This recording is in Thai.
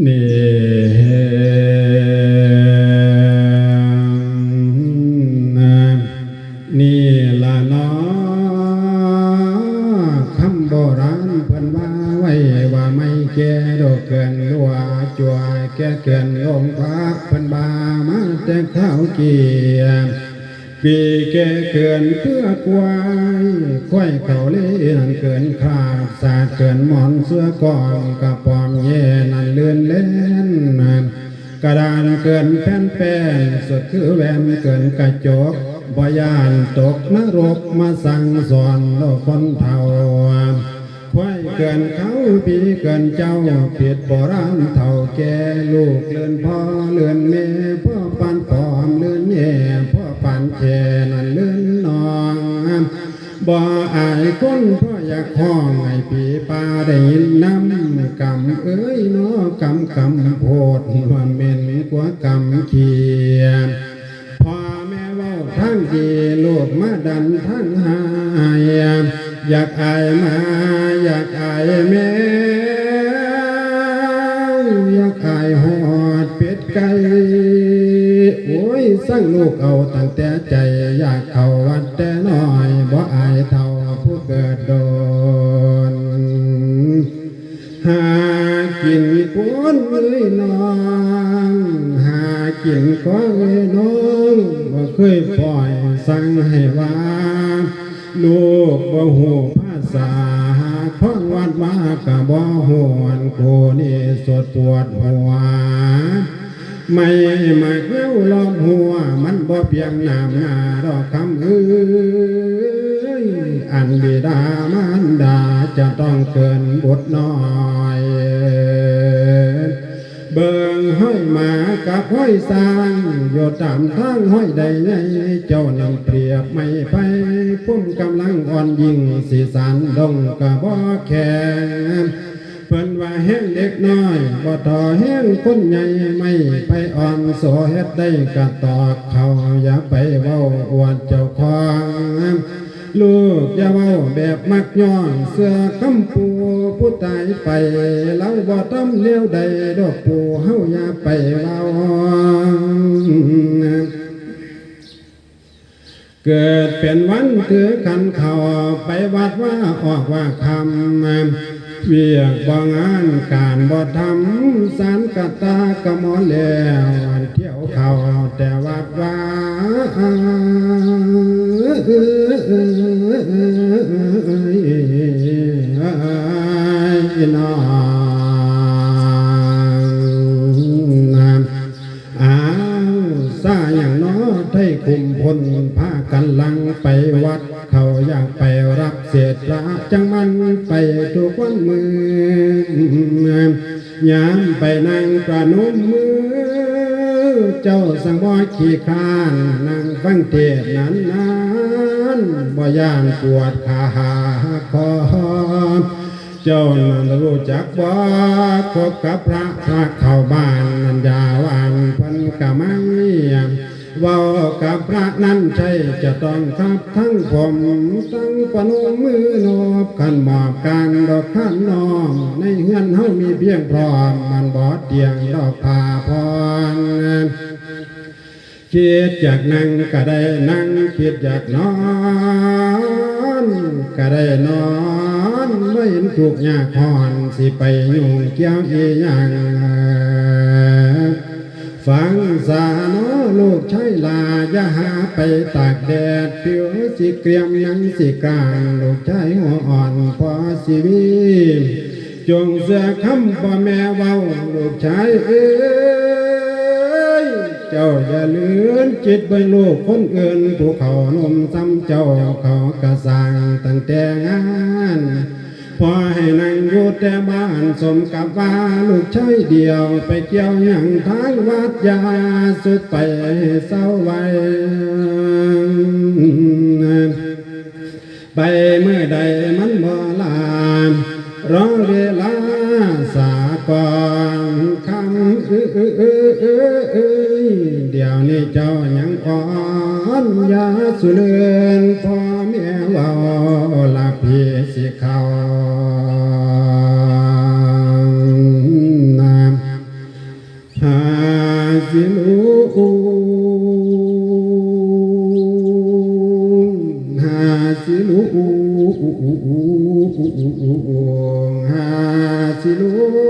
เนี่นี่ละเนาะคำโบราณเพิ่นว่าไว้ว่าไม่แก่ดอกเกินรัวจัวแก่เกินองค์พระเพิ่นบามาแต่ข้าเกียมปีแก่เกินเพื่อควายควายเขาเล่นันเกินขาดสาดเกินหมอนเสื้อกองกระปอมเย่ เลื่อนเล่นนันกระดานเกินแผ่นแป้นสุดคือแหวนเกินกระจกบยานตกนรกมาสั่งสอนโลกคนเท่าควายเกินเขาปีเกินเจ้าเพียดโบราณเท่าแก่ลูกเลื่อนพ่อเลื่อนแม่พ่อปานปอมเลื่อนแย่พ่อปานแค่นั่นเลื่อนน้องบ่อายคนพ่อ อยากห้องให้ปีปาได้ยินน้ำกำเอ้ยเนาะกำกำโพดว่าเม่นกว่ากำเขียนพ่อแม่เว่าทั้งดีลูกมาดันทั้งหายอยากอายมาอยากอายแม่อยากอายหอดเป็ดไก่โอ้ยสั่งลูกเอาตั้งแต่ใจอยากเข้าวัดแต่น้อยบ่อายเท่าผู้เกิดโด หากินก้นเอ้ยน้องหากินก้อนเอ้ยน้องบ่เคยปล่อยสั่งให้ว่าลูกบ่หูภาษาพ้องวัดมากะบ่หูอันโคนี่สดปวดหัวไม่มาเกี้ยวลอมหัว มันบ่เพียงน้ำหน้าดอกคำเอ้ย อันบิดามารดาจะต้องเกินบทน้อยเบิ่งห้อยหมากับห้อยสร้างโยตามทางห้อยใดในเจ้านำเปรียบไม่ไปพุ่มกำลังอ่อนยิงสีสันดงกระบ่แข็งเพิ่นว่าแห้งเด็กน้อยบ่ต่อแห้งคนใหญ่ไม่ไปอ่อนโสเฮ็ดได้กระตอกเขาอย่าไปเว้าอวดเจ้าขอ ลูกอย่าเว้าแบบมักย้อนเสื้อคำปูผู้ตายไปเราบ่ทำเลี้ยวใดดอกปูเฮาอย่าไปเว้าเกิดเป็นวันถือขันเขาไปวัดว่าออกว่าคำเวียกบ่งานการบ่ทำสารกะตากะมอแล้วเที่ยวเขาแต่วัดว่า อ้าวซาอย่างน้อไทยคุมพลพากันลังไปวัด เขาอยากไปรับเศษพระจังมันไปทุกวันมือยามไปนั่งประนมมือ เจ้าสังบ่ขี้คานนั่งฟังเทศน์นั้นนั้นบ่ย่านปวดขาคอ เจ้านั้นรู้จักบ่คบกับพระพระเข้าบ้านนันยาวันพันกะไม่เว่ากับพระนั้นใช่จะต้องครับทั้งผมทั้งปนมมือนอบขันหมอบกลางดอกขันน้อมในเฮือนเฮามีเพียงพร้อมมันบอดเตียงดอกผาพรคิดอยากนั่งก็ได้นั่งคิดอยากนอนก็ได้นอน ไม่เห็นถูกข์ยากหอนสิไปยุ่งเกี่ยวอีหยังฟังสาโนลูกใช้ลาอย่าหาไปตากแดดผิวสิเกรียมหนังสิกลางลูกใช้หัวอ่อนพอสิวีจงเสือคำพ่อแม่เว้าลูกชายเอ้ยเจ้าอย่าลืนจิตเบิ่งลูกคนอื่นผู้เขานมซ้ำเจ้าเขากระสังตั้งแต่งาน พอให้นั่งอยู่แต่บ้านสมกับว่าลูกชายเดียว ไปเกี่ยวหยังท้างวัดยาสุดไปเศร้าไว้ไปเมื่อใดมันบ่ลามรอเวลาสากอนคำเอ้ยเอ้ยเอ้ยเอ้ยเอ้ยเดี๋ยวนี้เจ้ายังอ่อน อนยาสุเลนพ่อแม่ว่าละพีสิเขานามหาสิลูหาสิลูหาสิลู